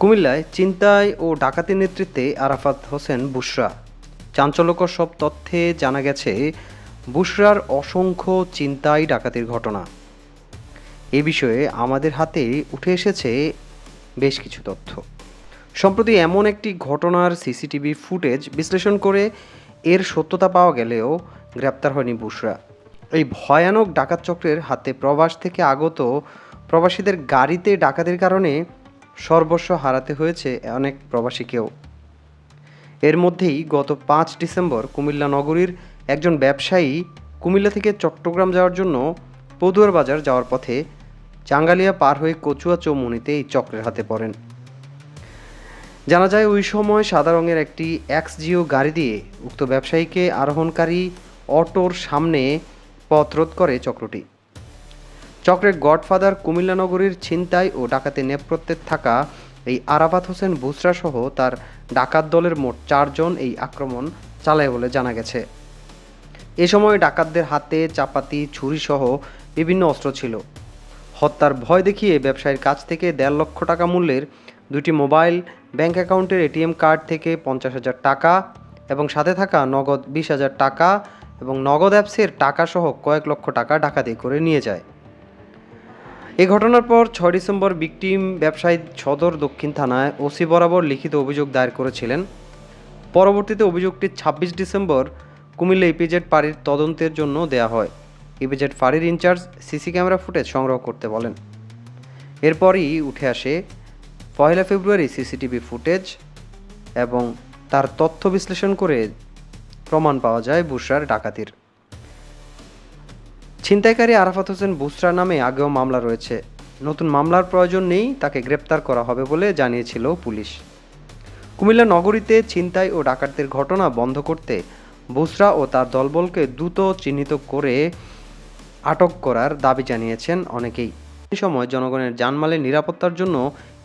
কুমিল্লায় চিন্তায় ও ডাকাতির নেতৃত্বে আরাফাত হোসেন বুশরা। চাঞ্চল্যকর সব তথ্যে জানা গেছে, বুশরার অসংখ্য চিন্তাই ডাকাতির ঘটনা। এ বিষয়ে আমাদের হাতে উঠে এসেছে বেশ কিছু তথ্য। সম্প্রতি এমন একটি ঘটনার সিসিটিভি ফুটেজ বিশ্লেষণ করে এর সত্যতা পাওয়া গেলেও গ্রেপ্তার হয়নি বুশরা। এই ভয়ানক ডাকাত চক্রের হাতে প্রবাস থেকে আগত প্রবাসীদের গাড়িতে ডাকাতির কারণে সর্বস্ব হারাতে হয়েছে অনেক প্রবাসীকেও। এর মধ্যেই গত পাঁচ ডিসেম্বর কুমিল্লা নগরীর একজন ব্যবসায়ী কুমিল্লা থেকে চট্টগ্রাম যাওয়ার জন্য পদুয়ার বাজার যাওয়ার পথে চাঙ্গালিয়া পার হয়ে কচুয়া চৌমুনিতে এই চক্রের হাতে পড়েন। জানা যায় ওই সময় সাদা রঙের একটি এক্স জিও গাড়ি দিয়ে উক্ত ব্যবসায়ীকে আরোহণকারী অটোর সামনে পথ রোধ করে চক্রটি। চক্রের গডফাদার কুমিল্লা নগরীর ছিনতাই ও ডাকাতি নেপথ্যে থাকা এই আরাফাত হোসেন বুসরা সহ তার ডাকাত দলের মোট চারজন এই আক্রমণ চালায় বলে জানা গেছে। এ সময় ডাকাতদের হাতে চাপাতি ছুরি সহ বিভিন্ন অস্ত্র ছিল। হত্যার ভয় দেখিয়ে ব্যবসায়ীর কাছ থেকে দেড় লক্ষ টাকা মূল্যের দুটি মোবাইল, ব্যাংক অ্যাকাউন্টের এটিএম কার্ড থেকে পঞ্চাশ হাজার টাকা এবং সাথে থাকা নগদ বিশ হাজার টাকা এবং নগদ অ্যাপসের টাকা সহ কয়েক লক্ষ টাকা ডাকাতি করে নিয়ে যায়। এ ঘটনার পর ছয় ডিসেম্বর বিকটিম ব্যবসায়ী সদর দক্ষিণ থানায় ওসি বরাবর লিখিত অভিযোগ দায়ের করেছিলেন। পরবর্তীতে অভিযোগটি ছাব্বিশ ডিসেম্বর কুমিল্লা ইপিজেড পাড়ির তদন্তের জন্য দেয়া হয়। ইপিজেড ফাঁড়ির ইনচার্জ সিসি ক্যামেরা ফুটেজ সংগ্রহ করতে বলেন। এরপরই উঠে আসে পয়লা ফেব্রুয়ারি সিসিটিভি ফুটেজ এবং তার তথ্য বিশ্লেষণ করে প্রমাণ পাওয়া যায় বুশরার ডাকাতির। ছিনতাইকারী আরাফাত হোসেন বুসরা নামে আগেও মামলা রয়েছে। নতুন মামলার প্রয়োজন নেই, তাকে গ্রেপ্তার করা হবে বলে জানিয়েছিল পুলিশ। কুমিল্লা নগরীতে ছিনতাই ও ডাকাতদের ঘটনা বন্ধ করতে বুসরা ও তার দলবলকে দ্রুত চিহ্নিত করে আটক করার দাবি জানিয়েছেন অনেকেই। এই সময় জনগণের জানমালের নিরাপত্তার জন্য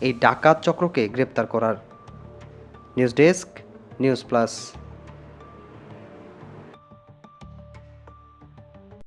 এই ডাকাত চক্রকে গ্রেপ্তার করার। News desk, News Plus.